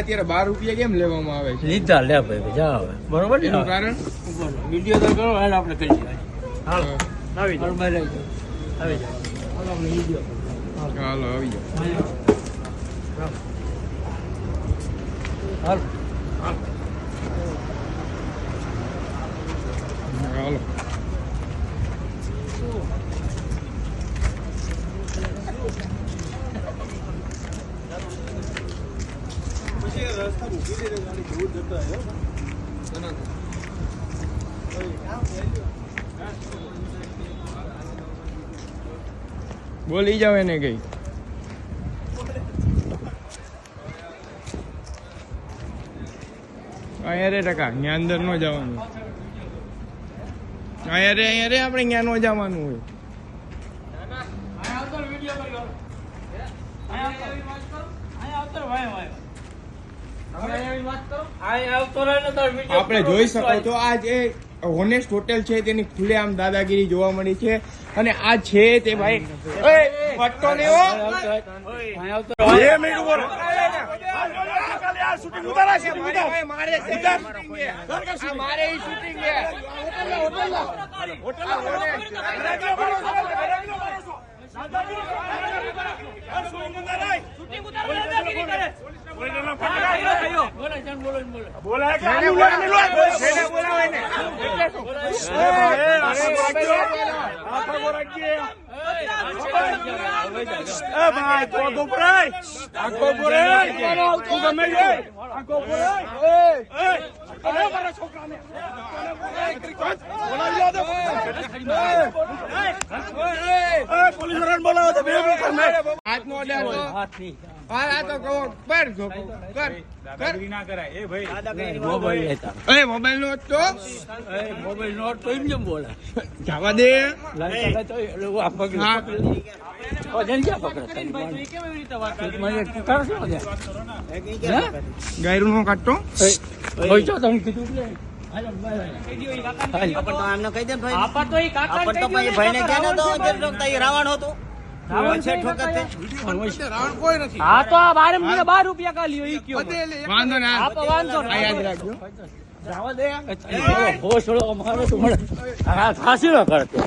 અત્યારે બાર રૂપિયા કેમ લેવામાં આવે છે? લીધા લે ભાઈ જા આવે બરોબર ને એનું કારણ? વીડિયો તો કરો હાલ આપણે કરી હાલો આવી જાઓ. બહાર આવી જાઓ. હાલો આપણે વીડિયો. ચાલો આવી જાઓ. હાલો. ચાલો બોલી જાવ એને કઈ. અહીંયા રે ટકા ત્યાં અંદર ન જવાનું. અહીંયા રે આપણે ત્યાં ન જવાનું હોય. આપણે જોઈ શકો તો આ જે હોનેસ્ટ હોટેલ છે તેની ખુલ્લે આમ દાદાગીરી જોવા મળી છે અને આ છે તે ભાઈ પટ્ટો. મારે- મારે છે ઈ shooting છે. આ નો. મોબાઈલ. લેતા એ મોબાઈલ નો એ મોબાઈલ નો તો એમ જેમ બોલે. જવા દે. તો પકડી ઓ, જેને ક્યાં પકડે? ગાયરું નો કાઢતો. હોય તો તમે કીધું તો કહી દે ભાઈ. આપણ તો ને જે રાવણ હતું. રાવણ છે છે ઠોકર છે રાવણ કોઈ નથી. હા તો આ બારે મને બાર રૂપિયા કા લ્યો ઈ કયો? વાંધો ના આપો વાંધો આ યાદ રાખજો. હોશ અમારો તો મળે. હા, ખાસી નો કરતો.